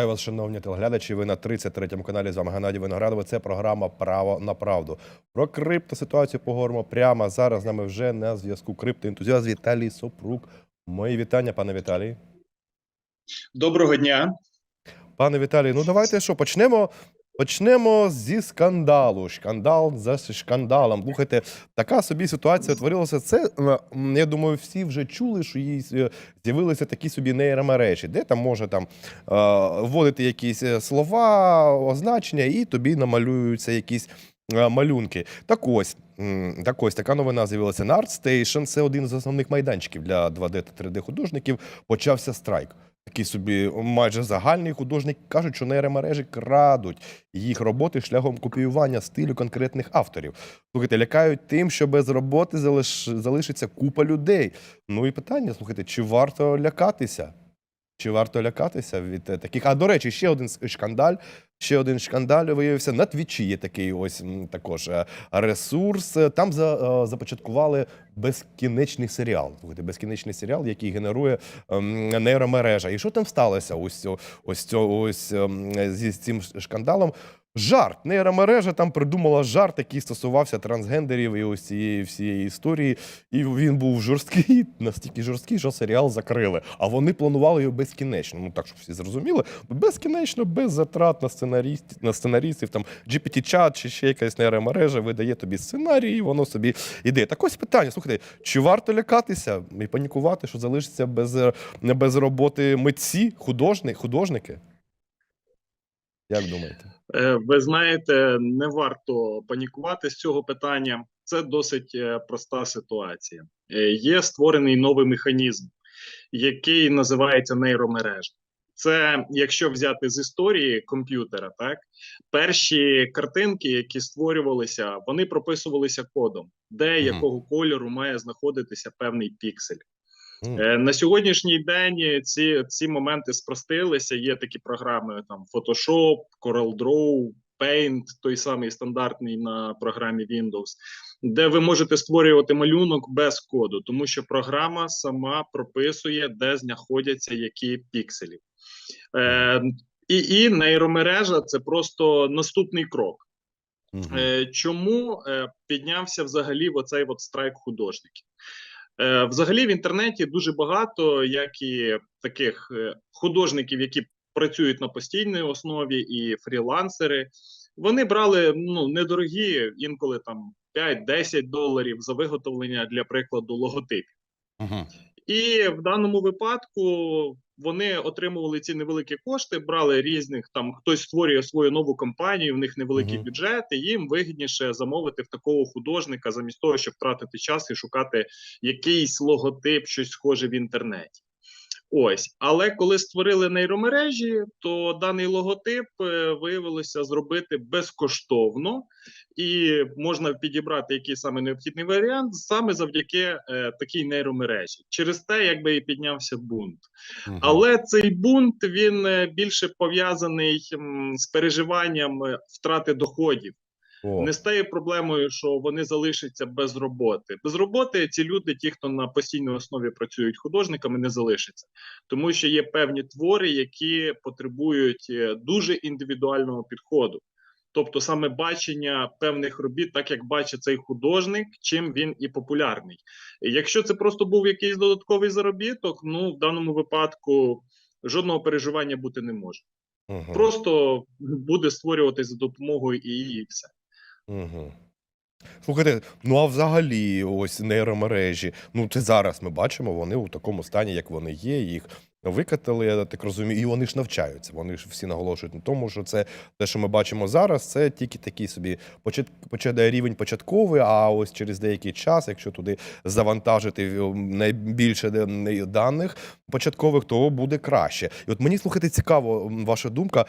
Вітаю вас, шановні телеглядачі. Ви на 33-му каналі з вами Геннадій Виноградова. Це програма Право на правду. Про криптоситуацію поговоримо прямо зараз. З нами вже на зв'язку криптоентузіаст Віталій Сопрук. Мої вітання, пане Віталій. Доброго дня. Пане Віталій, ну давайте що почнемо. Почнемо зі скандалу. Шкандал за шкандалом. Слухайте, така собі ситуація творилася. Це е, я думаю, всі вже чули, що їй е, з'явилися такі собі нейромережі, де там може там е, вводити якісь слова, означення, і тобі намалюються якісь малюнки. Так ось. Так ось така новина з'явилася на ArtStation. Це один з основних майданчиків для 2D та 3D художників. Почався страйк. Такий собі майже загальний художник кажуть, що нейромережі крадуть їх роботи шляхом копіювання стилю конкретних авторів. Слухайте, лякають тим, що без роботи залиш... залишиться купа людей. Ну і питання: слухайте, чи варто лякатися? Чи варто лякатися від е, таких? А до речі, ще один шкандаль. Ще один шкандаль виявився на Твічі. Є такий ось також е, ресурс. Там за, е, започаткували безкінечний серіал. Слухайте, безкінечний серіал, який генерує ем, нейромережа. І що там сталося? Ось ось, ось ось ем, зі цим шкандалом. Жарт. Нейромережа там придумала жарт, який стосувався трансгендерів і ось цієї всієї історії. І він був жорсткий, настільки жорсткий, що серіал закрили. А вони планували його безкінечно. Ну так, щоб всі зрозуміли, безкінечно, без затрат на сценарістів, на сценаристів, там GPT-чат чи ще якась нейромережа видає тобі сценарій, і воно собі іде. Так ось питання: слухайте, чи варто лякатися і панікувати, що залишиться без, е, без роботи митці, художник, художники? Як думаєте? Е, Ви знаєте, не варто панікувати з цього питання. Це досить е, проста ситуація. Е, Є створений новий механізм, який називається нейромережа. Це якщо взяти з історії комп'ютера, так перші картинки, які створювалися, вони прописувалися кодом, де якого кольору має знаходитися певний піксель. Е, На сьогоднішній день ці, ці моменти спростилися. Є такі програми: там Photoshop, CorelDRAW, Paint, той самий стандартний на програмі Windows, де ви можете створювати малюнок без коду, тому що програма сама прописує, де знаходяться які пікселі. Е, і, і нейромережа це просто наступний крок. Е, Чому е, піднявся взагалі оцей от страйк художників? Е, Взагалі в інтернеті дуже багато, як і таких е, художників, які працюють на постійній основі, і фрілансери. Вони брали ну недорогі, інколи там 5-10 доларів за виготовлення для прикладу логотипів. Угу. І в даному випадку вони отримували ці невеликі кошти, брали різних там хтось створює свою нову компанію, в них невеликий Мгм. бюджет, і їм вигідніше замовити в такого художника, замість того, щоб тратити час і шукати якийсь логотип, щось схоже в інтернеті. Ось, але коли створили нейромережі, то даний логотип е, виявилося зробити безкоштовно, і можна підібрати який саме необхідний варіант саме завдяки е, такій нейромережі. Через те, якби і піднявся бунт. Мгм. Але цей бунт він е, більше пов'язаний з переживанням е, втрати доходів. О. Не тією проблемою, що вони залишаться без роботи. Без роботи ці люди, ті, хто на постійній основі працюють художниками, не залишаться, тому що є певні твори, які потребують е, дуже індивідуального підходу. Тобто саме бачення певних робіт, так як бачить цей художник, чим він і популярний. Якщо це просто був якийсь додатковий заробіток, ну в даному випадку жодного переживання бути не може. Мгм. Просто буде створюватись за допомогою і все. Угу. Слухайте, ну а взагалі, ось нейромережі. Ну, це зараз ми бачимо, вони у такому стані, як вони є. Їх викатали, я так розумію, і вони ж навчаються. Вони ж всі наголошують на тому, що це те, що ми бачимо зараз, це тільки такий собі почат, почат, рівень початковий. А ось через деякий час, якщо туди завантажити е, найбільше даних початкових, то буде краще. І от мені слухайте, цікаво, ваша думка,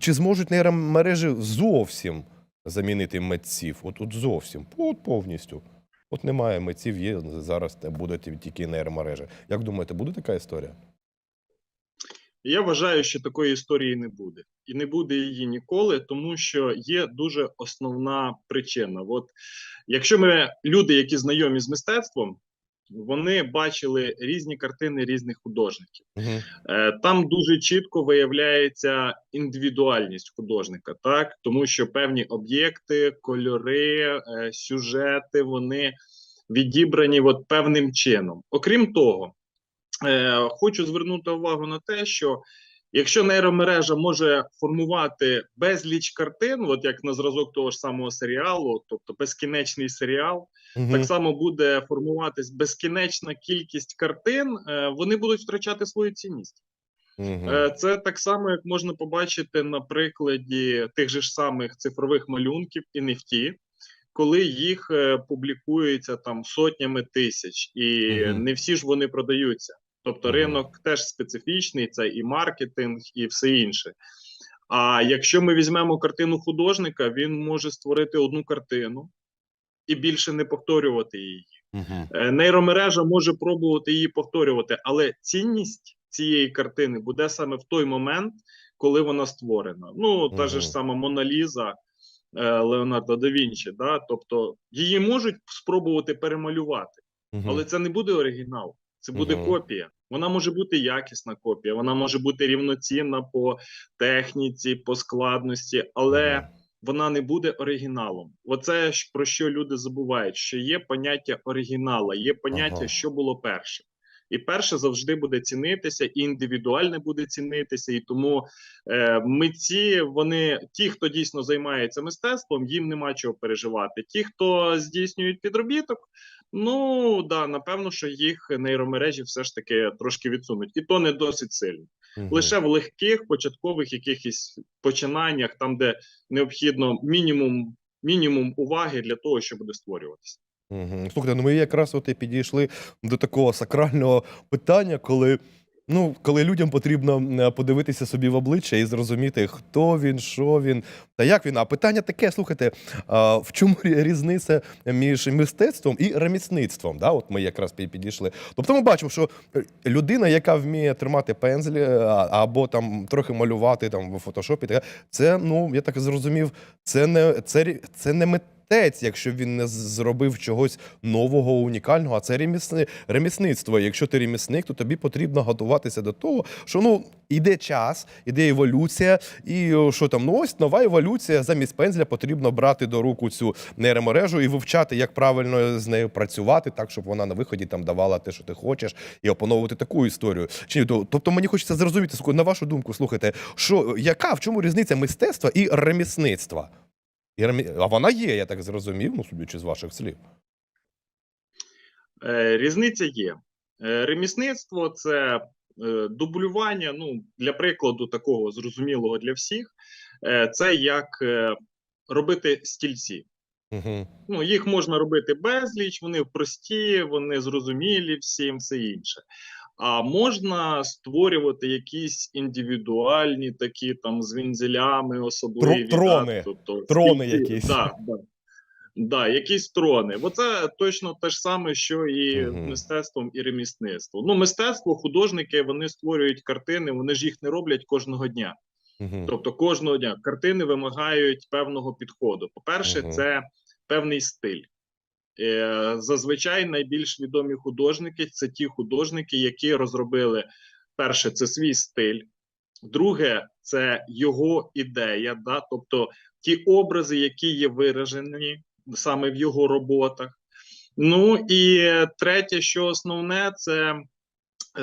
чи зможуть нейромережі зовсім замінити митців. От, от зовсім, от повністю. От немає митців, є зараз буде тільки нейромережа. Як думаєте, буде така історія? Я вважаю, що такої історії не буде, і не буде її ніколи, тому що є дуже основна причина. От якщо ми люди, які знайомі з мистецтвом, вони бачили різні картини різних художників. Е, Там дуже чітко виявляється індивідуальність художника, так тому що певні об'єкти, кольори, е, сюжети вони відібрані от певним чином. Окрім того, е, хочу звернути увагу на те, що якщо нейромережа може формувати безліч картин, от як на зразок того ж самого серіалу, тобто безкінечний серіал, Мгм. так само буде формуватись безкінечна кількість картин, е, вони будуть втрачати свою цінність. Е, Це так само, як можна побачити на прикладі тих же ж самих цифрових малюнків і NFT, коли їх е, публікується там сотнями тисяч, і Мгм. не всі ж вони продаються. Тобто ринок теж специфічний, це і маркетинг, і все інше. А якщо ми візьмемо картину художника, він може створити одну картину і більше не повторювати її. Е, Нейромережа може пробувати її повторювати, але цінність цієї картини буде саме в той момент, коли вона створена. Ну, та же ж сама Мона Ліза е, Леонардо да Вінчі, да? тобто її можуть спробувати перемалювати, Мгм. але це не буде оригінал, це буде Мгм. копія. Вона може бути якісна копія, вона може бути рівноцінна по техніці, по складності, але. Вона не буде оригіналом. Оце про що люди забувають: що є поняття оригінала, є поняття, Ага. що було перше. І перше завжди буде цінитися, і індивідуальне буде цінитися. І тому е, митці, вони ті, хто дійсно займається мистецтвом, їм нема чого переживати. Ті, хто здійснюють підробіток, ну да, напевно, що їх нейромережі все ж таки трошки відсунуть, і то не досить сильно Угу. лише в легких початкових якихось починаннях, там де необхідно мінімум, мінімум уваги для того, що буде створюватися. Угу. Слухайте, ну ми якраз от і підійшли до такого сакрального питання, коли, ну, коли людям потрібно подивитися собі в обличчя і зрозуміти, хто він, що він та як він. А питання таке: слухайте, в чому різниця між мистецтвом і ремісництвом? Да? От ми якраз пі- підійшли. Тобто ми бачимо, що е, людина, яка вміє тримати пензлі або там трохи малювати там в фотошопі, це, ну я так зрозумів, це не це, це не митець, якщо він не зробив чогось нового, унікального, а це ремісни, ремісництво. Якщо ти ремісник, то тобі потрібно готуватися до того, що ну іде час, іде еволюція, і що там, ну ось нова еволюція. Замість пензля потрібно брати до руку цю нейромережу і вивчати, як правильно з нею працювати, так щоб вона на виході там давала те, що ти хочеш, і опановувати таку історію. Чи тобто мені хочеться зрозуміти на вашу думку, слухайте, що яка в чому різниця мистецтва і ремісництва? А вона є, я так зрозумів, ну судячи з ваших слів. Е, різниця є. Е, ремісництво це е, дублювання. Ну, для прикладу, такого зрозумілого для всіх, це як робити стільці. Угу. Ну, їх можна робити безліч, вони прості, вони зрозумілі всім, все інше. А можна створювати якісь індивідуальні такі там з вензелями особливі. Трони. Да, тобто, Трони стільки- якісь. Да, да. Да, якісь трони. Бо це точно те ж саме, що і Мгм. мистецтвом, і ремісництвом. Ну, мистецтво, художники вони створюють картини, вони ж їх не роблять кожного дня. Угу. Тобто кожного дня картини вимагають певного підходу. По-перше, Мгм. це певний стиль. Е, Зазвичай найбільш відомі художники це ті художники, які розробили перше, це свій стиль. Друге, це його ідея, да? тобто ті образи, які є виражені саме в його роботах. Ну і третє, що основне, це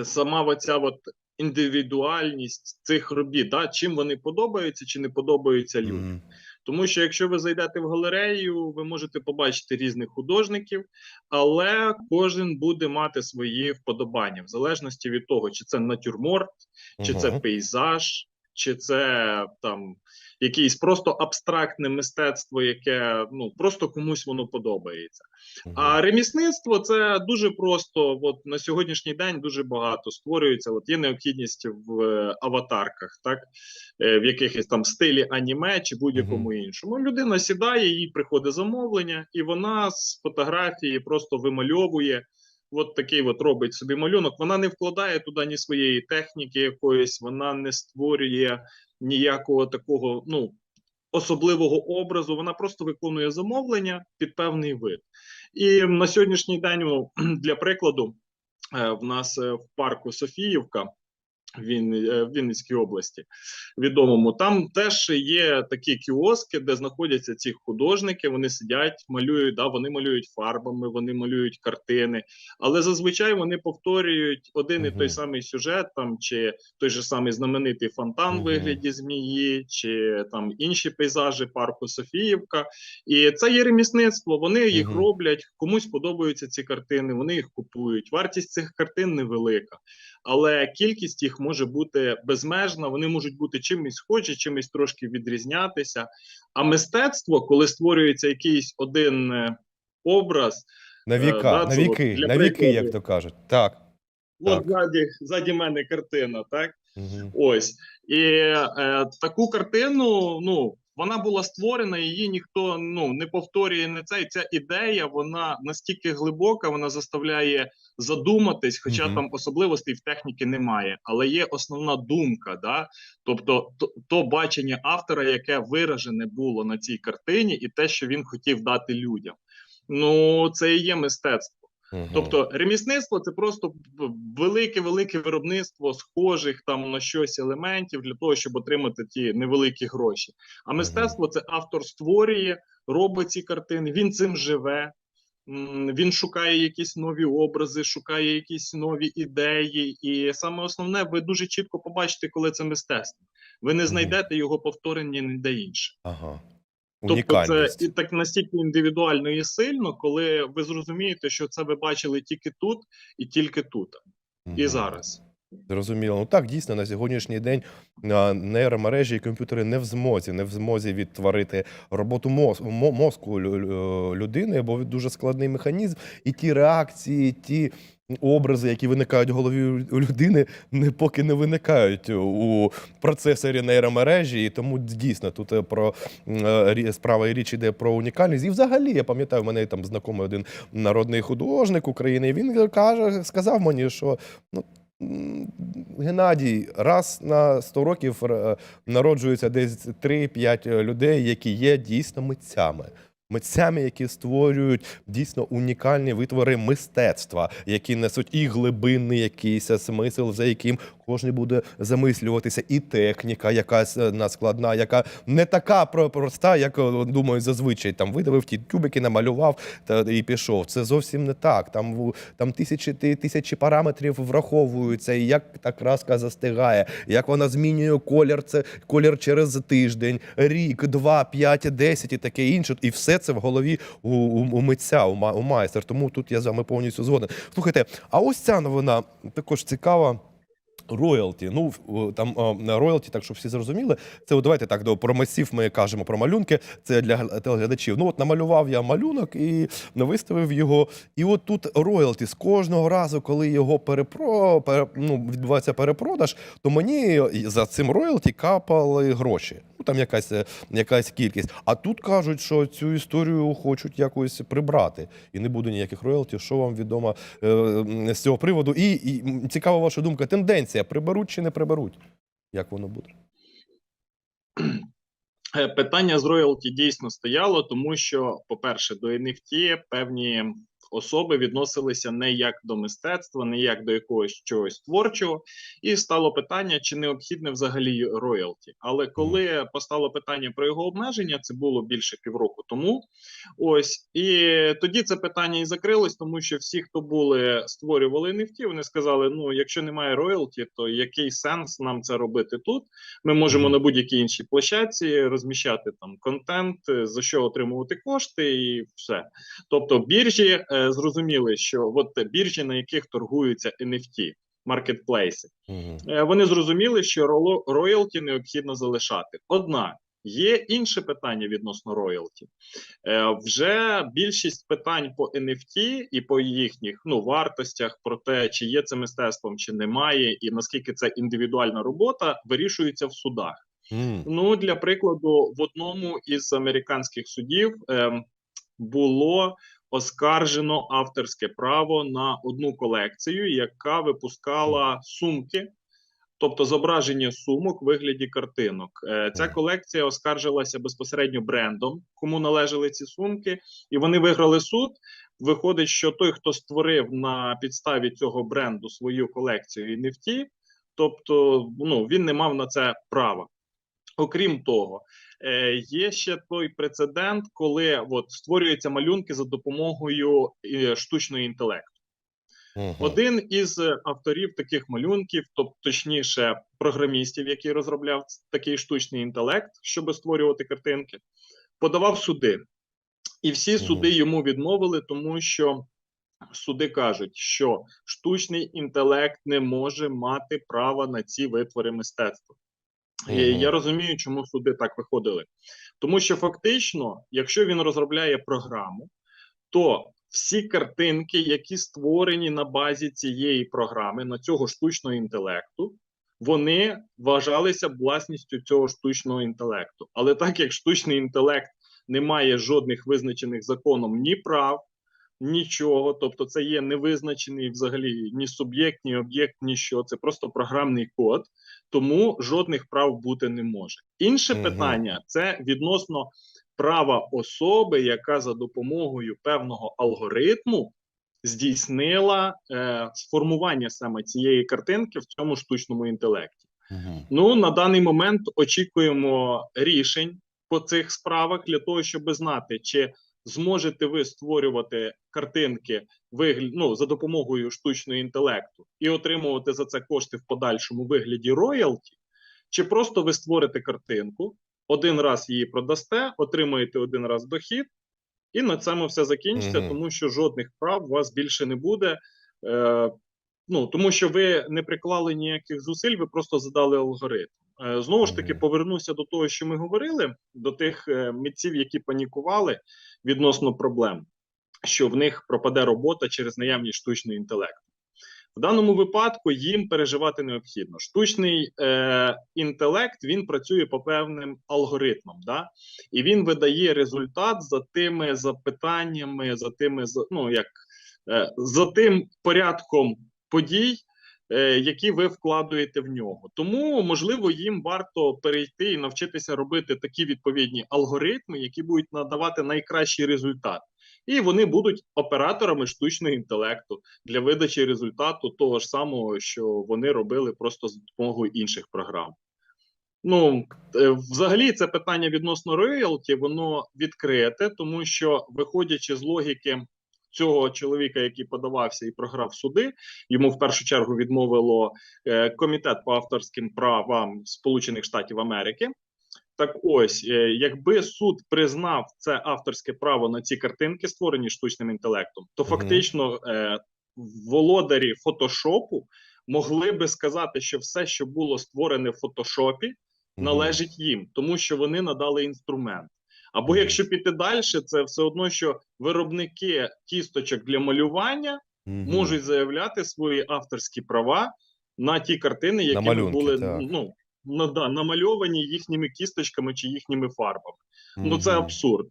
сама оця от індивідуальність цих робіт, да? чим вони подобаються чи не подобаються людям. Тому що якщо ви зайдете в галерею, ви можете побачити різних художників, але кожен буде мати свої вподобання в залежності від того, чи це натюрморт, чи це пейзаж, чи це там якесь просто абстрактне мистецтво, яке ну просто комусь воно подобається. А ремісництво це дуже просто. От на сьогоднішній день дуже багато створюється. От є необхідність в е, аватарках, так е, в якихось там стилі аніме чи будь-якому іншому. Людина сідає, їй приходить замовлення, і вона з фотографії просто вимальовує. От такий от робить собі малюнок. Вона не вкладає туди ні своєї техніки якоїсь, вона не створює ніякого такого, ну особливого образу. Вона просто виконує замовлення під певний вид. І на сьогоднішній день, для прикладу, е, в нас е, в парку Софіївка. Е, в Вінницькій області відомому. Там теж є такі кіоски, де знаходяться ці художники. Вони сидять, малюють. Да, вони малюють фарбами, вони малюють картини, але зазвичай вони повторюють один і той самий сюжет, там чи той же самий знаменитий фонтан в вигляді змії, чи там інші пейзажі парку Софіївка. І це є ремісництво. Вони їх роблять. Комусь подобаються ці картини. Вони їх купують. Вартість цих картин невелика, але кількість їх може бути безмежна. Вони можуть бути чимось схожі, чимось трошки відрізнятися. А мистецтво, коли створюється якийсь один е, образ, На Е, віка, да, на віки, на віки, як то кажуть. Так. от Так. ззаді, ззаді мене картина, так? Мгм. Ось і е, таку картину, ну вона була створена, її ніхто ну не повторює не це. І ця ідея вона настільки глибока, вона заставляє задуматись, хоча Мгм. там особливостей в техніці немає, але є основна думка, да тобто то, то бачення автора, яке виражене було на цій картині, і те, що він хотів дати людям. Ну це і є мистецтво. Тобто ремісництво це просто велике велике виробництво схожих там на щось елементів для того, щоб отримати ті невеликі гроші. А мистецтво це автор створює, робить ці картини. Він цим живе. Він шукає якісь нові образи, шукає якісь нові ідеї, і саме основне, ви дуже чітко побачите, коли це мистецтво. Ви не знайдете його повторення ніде інше. Ага. Тобто, це і так настільки індивідуально і сильно, коли ви зрозумієте, що це ви бачили тільки тут і тільки тут, і зараз. Зрозуміло. Ну так, дійсно, на сьогоднішній день нейромережі і комп'ютери не в змозі, не в змозі відтворити роботу моз, мозку лю- лю- людини, бо дуже складний механізм, і ті реакції, ті образи, які виникають в голові у людини, не поки не виникають у процесорі нейромережі. І тому дійсно тут е, про е, справа і річ іде про унікальність. І взагалі, я пам'ятаю, в мене там знайомий один народний художник України. Він каже, сказав мені, що ну. Геннадій, раз на 100 років е, народжується десь 3-5 людей, які є дійсно митцями. Митцями, які створюють дійсно унікальні витвори мистецтва, які несуть і глибинний якийсь смисл, за яким кожен буде замислюватися, і техніка якась е, наскладна, яка не така про- проста, як е, думають зазвичай. Там видавив ті тюбики, намалював та і пішов. Це зовсім не так. Там там тисячі ти- тисячі параметрів враховуються, і як та краска застигає, як вона змінює колір. Це колір через тиждень, рік, два, п'ять, десять і таке інше. І все це в голові у, у, у митця, у, у майстра. Тому тут я з вами повністю згоден. Слухайте, а ось ця новина також цікава. Роялті, ну там роялті, так щоб всі зрозуміли. Це давайте так до про масів. ми кажемо про малюнки. Це для телеглядачів. Ну от намалював я малюнок і виставив його. І от тут роялті з кожного разу, коли його перепро пере, ну, відбувається перепродаж, то мені за цим роялті капали гроші. Там якась е, якась кількість. А тут кажуть, що цю історію хочуть якось прибрати, і не буде ніяких роялті. Що вам відомо е, з цього приводу? І, і цікава ваша думка, тенденція приберуть чи не приберуть? Як воно буде? Е, Питання з роялті дійсно стояло, тому що, по-перше, до NFT певні особи відносилися не як до мистецтва, не як до якогось чогось творчого, і стало питання, чи необхідне взагалі роялті. Але коли постало питання про його обмеження, це було більше півроку тому. Ось і тоді це питання і закрилось, тому що всі, хто були створювали NFT, вони сказали: ну, якщо немає роялті, то який сенс нам це робити тут? Ми можемо на будь-якій іншій площадці розміщати там контент, за що отримувати кошти, і все. Тобто, біржі е, зрозуміли, що от біржі, на яких торгуються NFT, маркетплейси, е, вони зрозуміли, що роялті необхідно залишати. Однак є інше питання відносно роялті. Е, Вже більшість питань по NFT і по їхніх ну вартостях про те, чи є це мистецтвом, чи немає, і наскільки це індивідуальна робота, вирішується в судах. М. Ну для прикладу, в одному із американських судів ем, було оскаржено авторське право на одну колекцію, яка випускала сумки. тобто зображення сумок в вигляді картинок. Е, Ця колекція оскаржилася безпосередньо брендом, кому належали ці сумки, і вони виграли суд. Виходить, що той, хто створив на підставі цього бренду свою колекцію NFT, тобто ну, він не мав на це права. Окрім того, е, є ще той прецедент, коли от, створюються малюнки за допомогою е, штучного інтелекту. Мгм. Один із авторів таких малюнків, тобто точніше, програмістів, який розробляв такий штучний інтелект, щоб створювати картинки, подавав суди. І всі Мгм. суди йому відмовили, тому що суди кажуть, що штучний інтелект не може мати права на ці витвори мистецтва. І Мгм. Я розумію, чому суди так виходили. Тому що фактично, якщо він розробляє програму, то всі картинки, які створені на базі цієї програми, на цього штучного інтелекту, вони вважалися власністю цього штучного інтелекту. Але так як штучний інтелект не має жодних визначених законом ні прав, нічого, тобто це є невизначений взагалі ні суб'єкт, ні об'єкт, ніщо. Це просто програмний код, тому жодних прав бути не може. Інше Мгм. питання це відносно права особи, яка за допомогою певного алгоритму здійснила е, сформування саме цієї картинки в цьому штучному інтелекті. Мгм. Ну на даний момент очікуємо рішень по цих справах для того, щоб знати, чи зможете ви створювати картинки вигля... ну, за допомогою штучного інтелекту і отримувати за це кошти в подальшому вигляді роялті, чи просто ви створите картинку, один раз її продасте, отримаєте один раз дохід, і на цьому все закінчиться, Мгм. тому що жодних прав у вас більше не буде. Е, ну тому що ви не приклали ніяких зусиль, ви просто задали алгоритм. Е, знову ж таки, повернуся до того, що ми говорили, до тих е, митців, які панікували відносно проблем, що в них пропаде робота через наявність штучного інтелекту. В даному випадку їм переживати необхідно. Штучний е, інтелект він працює по певним алгоритмам, да? і він видає результат за тими запитаннями, за тими ну, як, е, за тим порядком подій, які ви вкладуєте в нього. Тому, можливо, їм варто перейти і навчитися робити такі відповідні алгоритми, які будуть надавати найкращий результат. І вони будуть операторами штучного інтелекту для видачі результату того ж самого, що вони робили просто з допомогою інших програм. Ну, е, взагалі, це питання відносно роялті, воно відкрите, тому що, виходячи з логіки цього чоловіка, який подавався і програв суди, йому в першу чергу відмовило е, комітет по авторським правам Сполучених Штатів Америки. Так ось, е, якби суд признав це авторське право на ці картинки, створені штучним інтелектом, то фактично е, володарі фотошопу могли би сказати, що все, що було створене в фотошопі, належить їм, тому що вони надали інструмент. Або якщо піти далі, це все одно, що виробники кісточок для малювання Мгм. можуть заявляти свої авторські права на ті картини, які малюнки, були так. ну, ну да, намальовані їхніми кісточками чи їхніми фарбами. Ну це абсурд.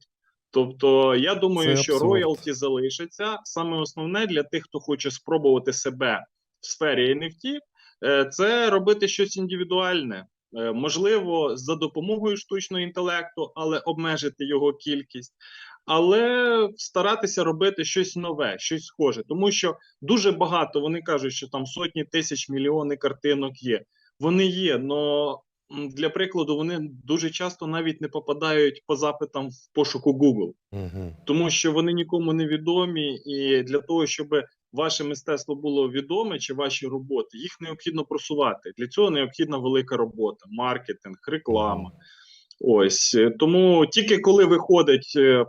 Тобто, я думаю, Це що абсурд. роялті залишиться. Саме основне для тих, хто хоче спробувати себе в сфері NFT, е, це робити щось індивідуальне. Е, Можливо, за допомогою штучного інтелекту, але обмежити його кількість, але старатися робити щось нове, щось схоже, тому що дуже багато вони кажуть, що там сотні тисяч мільйони картинок є. Вони є, але для прикладу вони дуже часто навіть не попадають по запитам в пошуку Google, Мгм. тому що вони нікому не відомі, і для того, щоб ваше мистецтво було відоме чи ваші роботи, їх необхідно просувати. Для цього необхідна велика робота, маркетинг, реклама. Ось е, тому тільки коли виходить е,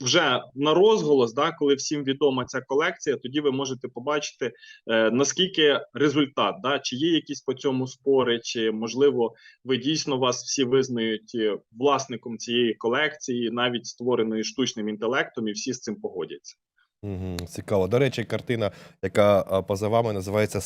вже на розголос, да, коли всім відома ця колекція, тоді ви можете побачити е, наскільки результат, да, чи є якісь по цьому спори, чи можливо ви дійсно вас всі визнають е, власником цієї колекції, навіть створеної штучним інтелектом, і всі з цим погодяться. Цікаво. До речі, картина, яка поза вами називається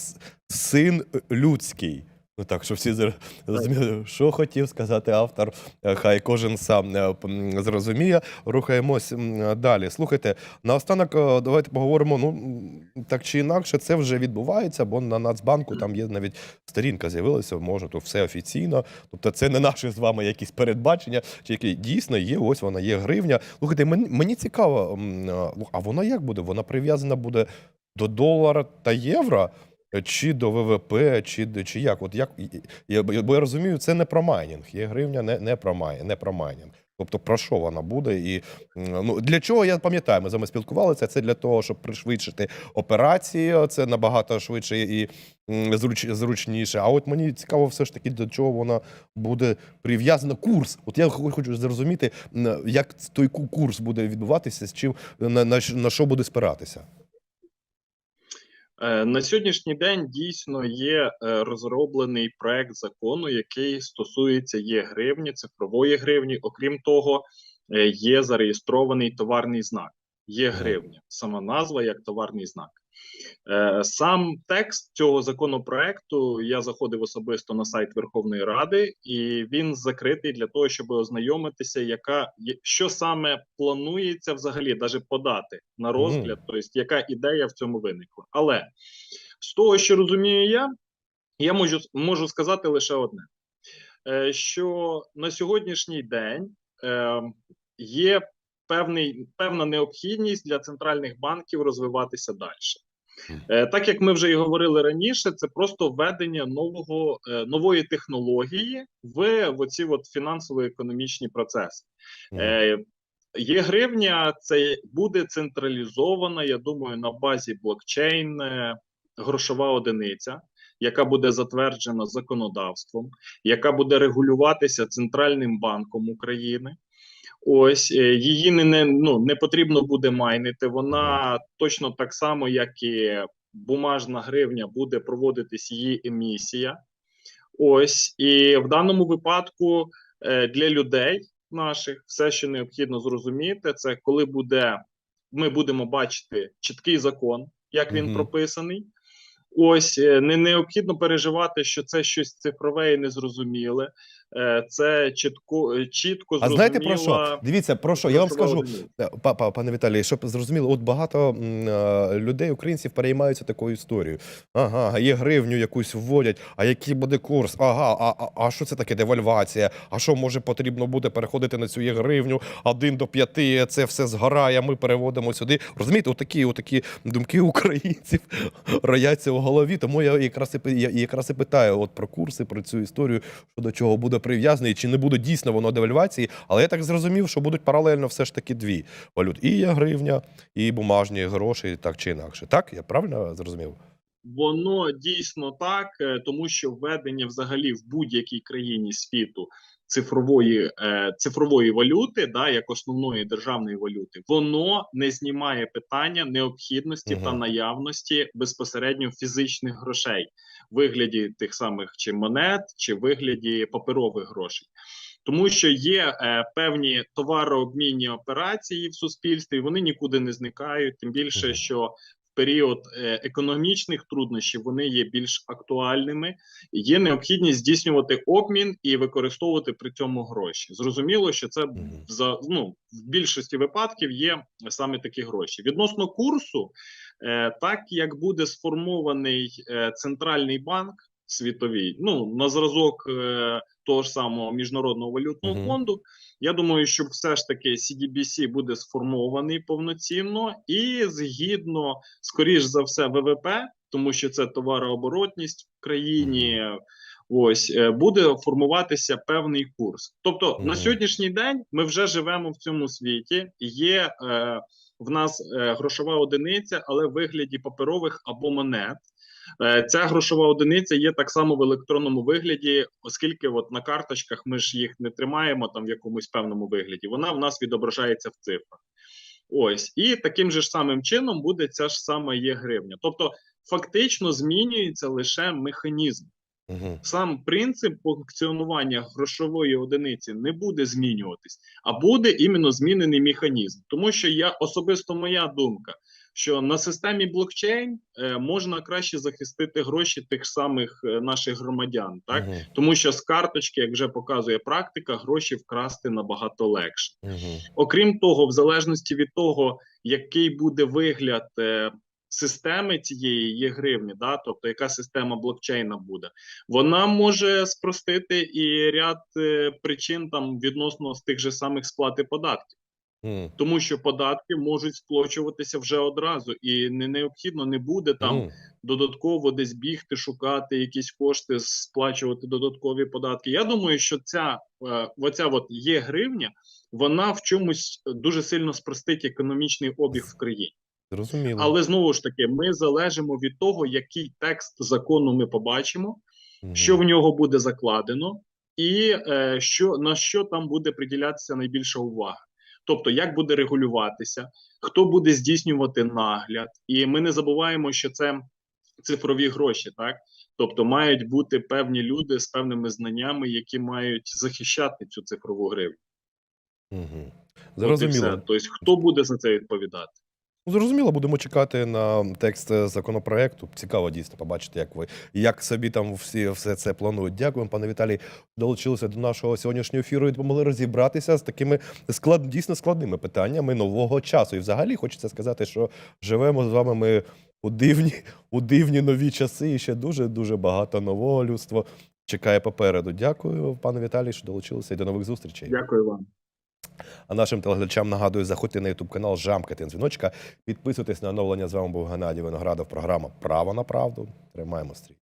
Син людський. Ну так, щоб всі зр- зрозуміли, що хотів сказати автор, е, хай кожен сам е, зрозуміє. Рухаємось далі. Слухайте, наостанок е, давайте поговоримо. Ну так чи інакше, це вже відбувається, бо на Нацбанку там є навіть сторінка з'явилася, можна тут все офіційно. Тобто, це не наші з вами якісь передбачення, чи які дійсно є. Ось вона є гривня. Слухайте, мені, цікаво, ну, а вона як буде? Вона прив'язана буде до долара та євро. Чи до ВВП, чи, чи як? От як я, бо я розумію, це не про майнінг. Є гривня не, не про май, не про майнінг. Тобто про що вона буде? І ну для чого я пам'ятаю, ми з вами спілкувалися. Це для того, щоб пришвидшити операції. Це набагато швидше і зруч, зручніше. А от мені цікаво, все ж таки, до чого вона буде прив'язана. Курс. От я хочу зрозуміти, як той ку- курс буде відбуватися, з чим на, на, на що буде спиратися. Е, На сьогоднішній день дійсно є е, розроблений проект закону, який стосується є гривні, цифрової гривні. Окрім того, е, є зареєстрований товарний знак. Є гривня, сама назва як товарний знак. Е, Сам текст цього законопроекту я заходив особисто на сайт Верховної Ради, і він закритий для того, щоб ознайомитися, яка що саме планується взагалі, навіть подати на розгляд, тобто яка ідея в цьому виникла. Але з того, що розумію я, я можу, можу сказати лише одне: е, що на сьогоднішній день е, є певний, певна необхідність для центральних банків розвиватися далі. Е, Так як ми вже і говорили раніше, це просто введення нового е, нової технології в оці от фінансово-економічні процеси. Е, Є гривня, це буде централізована, я думаю, на базі блокчейн грошова одиниця, яка буде затверджена законодавством, яка буде регулюватися Центральним банком України. Ось е, її не, не, ну, не потрібно буде майнити. Вона точно так само, як і бумажна гривня, буде проводитись її емісія. Ось і в даному випадку е, для людей наших все, що необхідно зрозуміти, це коли буде ми будемо бачити чіткий закон, як він Мгм. прописаний. Ось е, не необхідно переживати, що це щось цифрове і незрозуміле. Е, Це чітко е, чітко А знаєте про що? Дивіться, про що? Я вам скажу, Е, па- па- пане Віталій, щоб зрозуміло, от багато е, людей, українців, переймаються такою історією. Ага, є гривню якусь вводять, а який буде курс? Ага, а, а, а що це таке девальвація? А що може потрібно буде переходити на цю є гривню? Один до п'яти, це все згорає, ми переводимо сюди. Розумієте, отакі, отакі думки українців рояться в голові. Тому я якраз і я, якраз і питаю от про курси, про цю історію, що до чого буде прив'язаний, чи не буде дійсно воно девальвації. Але я так зрозумів, що будуть паралельно все ж таки дві валюти: І гривня, і бумажні гроші, так чи інакше. Так, я правильно зрозумів? Воно дійсно так, е, тому що введення взагалі в будь-якій країні світу цифрової е, цифрової валюти, да, як основної державної валюти, воно не знімає питання необхідності Мгм. та наявності безпосередньо фізичних грошей в вигляді тих самих чи монет, чи в вигляді паперових грошей. Тому що є е, певні товарообмінні операції в суспільстві, вони нікуди не зникають, тим більше, що період е, економічних труднощів вони є більш актуальними. Є необхідність здійснювати обмін і використовувати при цьому гроші. Зрозуміло, що це за ну в більшості випадків є саме такі гроші. Відносно курсу, е, так як буде сформований е, центральний банк світовий, ну на зразок е, того ж самого міжнародного валютного Мгм. фонду. Я думаю, що все ж таки CDBC буде сформований повноцінно і згідно, скоріш за все, ВВП, тому що це товарооборотність в країні. Ось е, буде формуватися певний курс. Тобто Мгм. на сьогоднішній день ми вже живемо в цьому світі. Є е, в нас е, грошова одиниця, але в вигляді паперових або монет. Е, Ця грошова одиниця є так само в електронному вигляді, оскільки от на карточках ми ж їх не тримаємо там в якомусь певному вигляді. Вона в нас відображається в цифрах. Ось і таким же ж самим чином буде ця ж сама є гривня. Тобто, фактично змінюється лише механізм. Сам принцип функціонування грошової одиниці не буде змінюватись, а буде іменно змінений механізм. Тому що я особисто моя думка, що на системі блокчейн е, можна краще захистити гроші тих самих е, наших громадян, так Угу. тому що з карточки, як вже показує практика, гроші вкрасти набагато легше. Угу. Окрім того, в залежності від того, який буде вигляд е, системи цієї є гривні, да, тобто яка система блокчейна буде, вона може спростити і ряд е, причин там відносно з тих же самих сплати податків, Тому що податки можуть сплачуватися вже одразу, і не необхідно не буде там додатково десь бігти, шукати якісь кошти, сплачувати додаткові податки. Я думаю, що ця е, оця от є гривня, вона в чомусь дуже сильно спростить економічний обіг в країні. Зрозуміло. Але знову ж таки, ми залежимо від того, який текст закону ми побачимо, Мгм. що в нього буде закладено, і е, що на що там буде приділятися найбільша увага. Тобто, як буде регулюватися, хто буде здійснювати нагляд, і ми не забуваємо, що це цифрові гроші, так тобто мають бути певні люди з певними знаннями, які мають захищати цю цифрову гривню. Все. Зрозуміло. Тобто, хто буде за це відповідати? Зрозуміло, будемо чекати на текст е, законопроекту. Цікаво дійсно побачити, як ви як собі там всі все це планують. Дякуємо, пане Віталій. Долучилися до нашого сьогоднішнього ефіру і допомогли розібратися з такими склад дійсно складними питаннями нового часу. І взагалі хочеться сказати, що живемо з вами ми у дивні, у дивні нові часи, і ще дуже дуже багато нового людства чекає попереду. Дякую, пане Віталій, що долучилися і до нових зустрічей. Дякую вам. А нашим телеглядачам нагадую, заходьте на ютуб канал Жамкати дзвіночка. Підписуйтесь на оновлення. З вами був Геннадій Виноградов. Програма Право на правду. Тримаємо стрій.